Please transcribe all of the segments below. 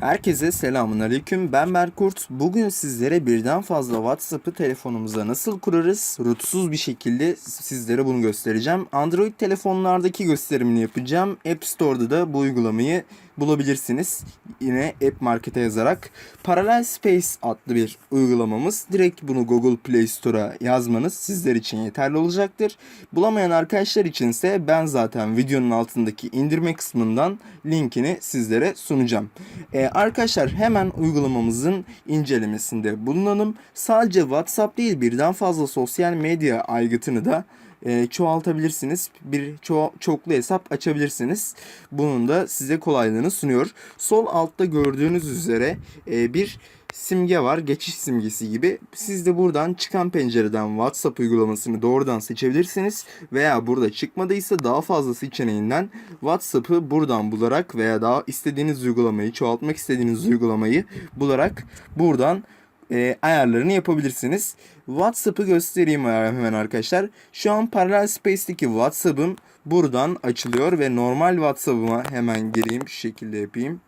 Herkese selamun aleyküm. Ben Berkurt. Bugün sizlere birden fazla WhatsApp'ı telefonumuza nasıl kurarız? Rutsuz bir şekilde sizlere bunu göstereceğim. Android telefonlardaki gösterimini yapacağım. App Store'da da bu uygulamayı bulabilirsiniz. Yine App Market'e yazarak. Parallel Space adlı bir uygulamamız. Direkt bunu Google Play Store'a yazmanız sizler için yeterli olacaktır. Bulamayan arkadaşlar içinse ben zaten videonun altındaki indirme kısmından linkini sizlere sunacağım. Ee, arkadaşlar hemen uygulamamızın incelemesinde bulunalım. Sadece WhatsApp değil birden fazla sosyal medya aygıtını da e, çoğaltabilirsiniz. Bir ço- çoklu hesap açabilirsiniz. Bunun da size kolaylığını sunuyor. Sol altta gördüğünüz üzere e, bir simge var. Geçiş simgesi gibi. Siz de buradan çıkan pencereden WhatsApp uygulamasını doğrudan seçebilirsiniz. Veya burada çıkmadıysa daha fazla seçeneğinden WhatsApp'ı buradan bularak veya daha istediğiniz uygulamayı, çoğaltmak istediğiniz uygulamayı bularak buradan e, ayarlarını yapabilirsiniz. WhatsApp'ı göstereyim hemen arkadaşlar. Şu an Parallel Space'teki WhatsApp'ım buradan açılıyor ve normal WhatsApp'ıma hemen gireyim şu şekilde yapayım.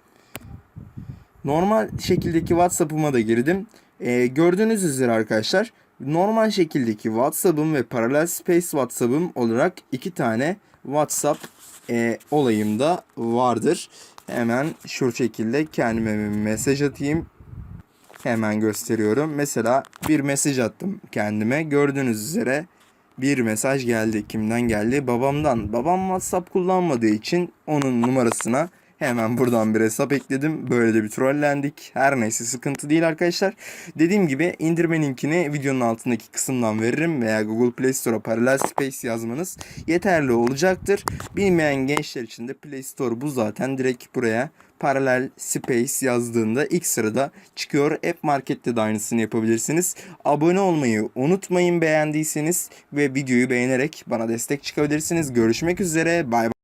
Normal şekildeki WhatsApp'ıma da girdim. E, gördüğünüz üzere arkadaşlar normal şekildeki WhatsApp'ım ve Parallel Space WhatsApp'ım olarak iki tane WhatsApp e, olayımda vardır. Hemen şu şekilde kendime bir mesaj atayım. Hemen gösteriyorum. Mesela bir mesaj attım kendime. Gördüğünüz üzere bir mesaj geldi. Kimden geldi? Babamdan. Babam WhatsApp kullanmadığı için onun numarasına hemen buradan bir hesap ekledim. Böyle de bir trollendik. Her neyse sıkıntı değil arkadaşlar. Dediğim gibi indirme linkini videonun altındaki kısımdan veririm veya Google Play Store'a Parallel Space yazmanız yeterli olacaktır. Bilmeyen gençler için de Play Store bu zaten direkt buraya Parallel Space yazdığında ilk sırada çıkıyor. App Market'te de aynısını yapabilirsiniz. Abone olmayı unutmayın beğendiyseniz ve videoyu beğenerek bana destek çıkabilirsiniz. Görüşmek üzere. Bay bay.